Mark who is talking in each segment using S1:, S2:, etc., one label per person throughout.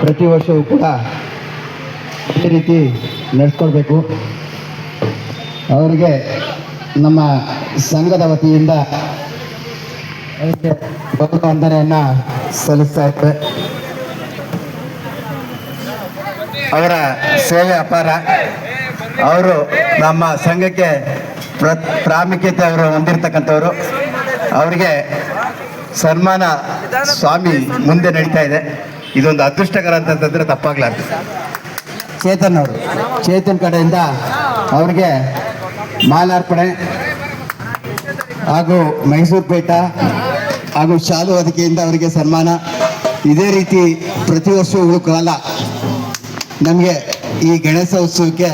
S1: ಪ್ರತಿ ವರ್ಷವೂ ಕೂಡ ಈ ರೀತಿ ನಡೆಸ್ಕೊಳ್ಬೇಕು. ಅವರಿಗೆ ನಮ್ಮ ಸಂಘದ ವತಿಯಿಂದ ಅವರಿಗೆ ಗೌರವ ವಂದನೆಯನ್ನು ಸಲ್ಲಿಸ್ತಾ ಇದ್ದೇವೆ ಅವರ ಸೇವೆ ಅಪಾರ. ಅವರು ನಮ್ಮ ಸಂಘಕ್ಕೆ ಪ್ರ, ಪ್ರಾಮುಖ್ಯತೆ ಅವರು ಹೊಂದಿರತಕ್ಕಂಥವ್ರು. ಅವರಿಗೆ ಸನ್ಮಾನ ಸ್ವಾಮಿ ಮುಂದೆ ನಡೀತಾ ಇದೆ. ಇದೊಂದು ಅದೃಷ್ಟಕರ ಅಂತಂದ್ರೆ ತಪ್ಪಾಗ್ಲಾರ್ದು ಚೇತನ್ ಅವರು, ಚೇತನ್ ಕಡೆಯಿಂದ ಅವರಿಗೆ ಮಾಲಾರ್ಪಣೆ ಹಾಗೂ ಮೈಸೂರು ಪೇಟ ಹಾಗೂ ಶಾಲು ಹೊದಿಕೆಯಿಂದ ಅವರಿಗೆ ಸನ್ಮಾನ. ಇದೇ ರೀತಿ ಪ್ರತಿ ವರ್ಷವೂ ಕಾಲ ನಮಗೆ ಈ ಗಣೇಶ ಉತ್ಸವಕ್ಕೆ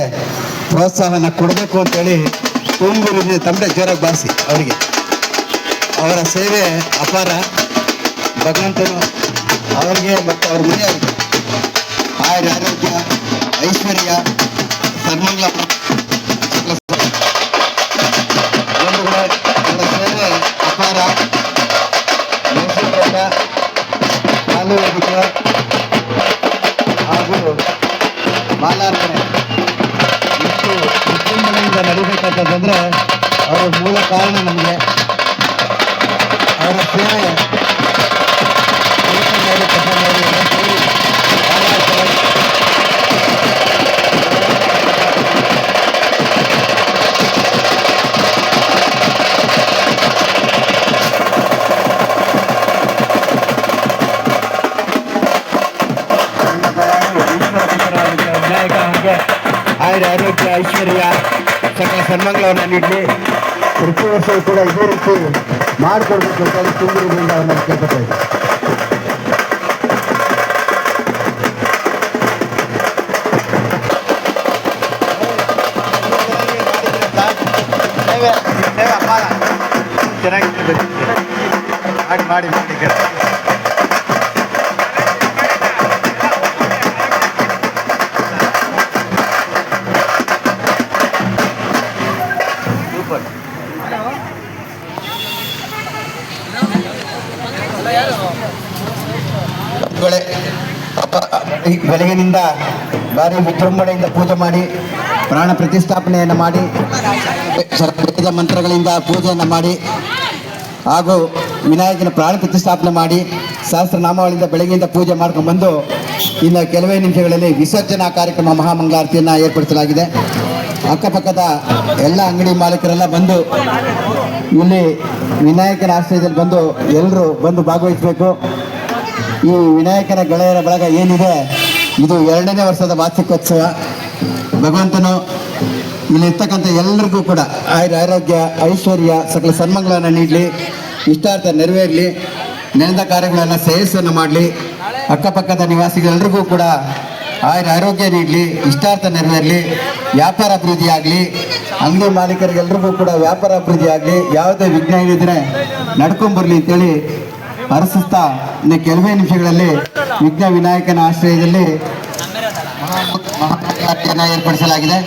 S1: ಪ್ರೋತ್ಸಾಹನ ಕೊಡಬೇಕು ಅಂತೇಳಿ ತುಂಬೂರಿನ ತಮ್ಮ ಜೋರಾಗಿ ಬಾರಿಸಿ ಅವರಿಗೆ. ಅವರ ಸೇವೆ ಅಪಾರ. ಭಗವಂತನು ಅವರಿಗೆ ಮತ್ತು ಅವ್ರ ಮನೆಯವರಿಗೆ ಆಯುರ ಆರೋಗ್ಯ ಐಶ್ವರ್ಯ ಸರ್ಮಂಗಳ ಬಂಧುಗಳೇ, ಅವರ ಸೇವೆ ಅಪಾರ ಮೈಸೂರಿನಿಂದ ಹಾಲು ವೇದಿಕೆ ಹಾಗೂ ಮಾಲಾರ್ಪಣೆ ಇಷ್ಟು ವಿಜೃಂಭಣೆಯಿಂದ ನಡೀಬೇಕಂತಂದ್ರೆ ಅವರ ಮೂಲ ಕಾರಣ ನಮಗೆ ಅವರ ಸೇವೆ ಆಯುರ ಆರೋಗ್ಯ ಐಶ್ವರ್ಯ ಸಕಲ ಸನ್ಮಾನಗಳನ್ನು ನೀಡಲಿ ಪ್ರತಿ ವರ್ಷವೂ ಕೂಡ ಇದೇ ರೀತಿ ಮಾಡಿಕೊಡ್ಬೇಕು ಅಂತ ಹೇಳಿ ತುಂಬಿರುವುದರಿಂದ ಅವನ್ನ ಕೇಳ್ಕೊತಾ ಇದ್ದೀನಿ ಚೆನ್ನಾಗಿರ್ತದೆ ಮಾಡಿ ಮಾಡಿ. ಮಾಡಿ ಅಪ್ಪ- ಬೆಳಗಿನಿಂದ ಭಾರಿ ವಿಜೃಂಭಣೆಯಿಂದ ಪೂಜೆ ಮಾಡಿ, ಪ್ರಾಣ ಪ್ರತಿಷ್ಠಾಪನೆಯನ್ನು ಮಾಡಿ ವೇದ ಮಂತ್ರಗಳಿಂದ ಪೂಜೆಯನ್ನು ಮಾಡಿ, ಹಾಗೂ ವಿನಾಯಕನ ಪ್ರಾಣ ಪ್ರತಿಷ್ಠಾಪನೆ ಮಾಡಿ, ಸಹಸ್ರನಾಮಗಳಿಂದ ಬೆಳಗ್ಗೆಯಿಂದ ಪೂಜೆ ಮಾಡ್ಕೊಂಡು ಇನ್ನು ಕೆಲವೇ ನಿಮಿಷಗಳಲ್ಲಿ ವಿಸರ್ಜನಾ ಕಾರ್ಯಕ್ರಮ ಮಹಾಮಂಗಾರತಿಯನ್ನು ಏರ್ಪಡಿಸಲಾಗಿದೆ. ಅಕ್ಕಪಕ್ಕದ ಎಲ್ಲ ಅಂಗಡಿ ಮಾಲೀಕರೆಲ್ಲ ಬಂದು, ಇಲ್ಲಿ ವಿನಾಯಕನ ಆಶ್ರಯದಲ್ಲಿ ಬಂದು ಎಲ್ಲರೂ ಬಂದು ಭಾಗವಹಿಸಬೇಕು. ಈ ವಿನಾಯಕನ ಗೆಳೆಯರ ಬಳಗ ಏನಿದೆ? ಇದು ಎರಡನೇ ವರ್ಷದ ವಾರ್ಷಿಕೋತ್ಸವ. ಭಗವಂತನು ಇಲ್ಲಿ ಇರ್ತಕ್ಕಂಥ ಎಲ್ಲರಿಗೂ ಕೂಡ ಆಯುರ ಆರೋಗ್ಯ, ಐಶ್ವರ್ಯ, ಸಕಲ ಸನ್ಮಂಗಳನ್ನು ನೀಡಲಿ, ಇಷ್ಟಾರ್ಥ ನೆರವೇರಲಿ, ನೆನೆದ ಕಾರ್ಯಗಳನ್ನು ಶ್ರೇಯಸ್ಸನ್ನು ಮಾಡಲಿ, ಅಕ್ಕಪಕ್ಕದ ನಿವಾಸಿಗಳೆಲ್ಲರಿಗೂ ಕೂಡ ಆಯುರ ಆರೋಗ್ಯ ನೀಡಲಿ, ಇಷ್ಟಾರ್ಥ ನೆರವೇರಲಿ, ವ್ಯಾಪಾರ ಅಭಿವೃದ್ಧಿ ಆಗಲಿ, ಅಂಗಡಿ ಮಾಲೀಕರಿಗೆಲ್ರಿಗೂ ಕೂಡ ವ್ಯಾಪಾರ ಅಭಿವೃದ್ಧಿ ಆಗಲಿ, ಯಾವುದೇ ವಿಘ್ನ ಇದ್ದರೆ ನಡ್ಕೊಂಬರ್ಲಿ ಅಂತೇಳಿ ಹರಸಿಸ್ತಾ ಇನ್ನು ಕೆಲವೇ ನಿಮಿಷಗಳಲ್ಲಿ ವಿಘ್ನ ವಿನಾಯಕನ ಆಶ್ರಯದಲ್ಲಿ ಮಹಾಮಂಗಳಾರತಿಯನ್ನು ಏರ್ಪಡಿಸಲಾಗಿದೆ.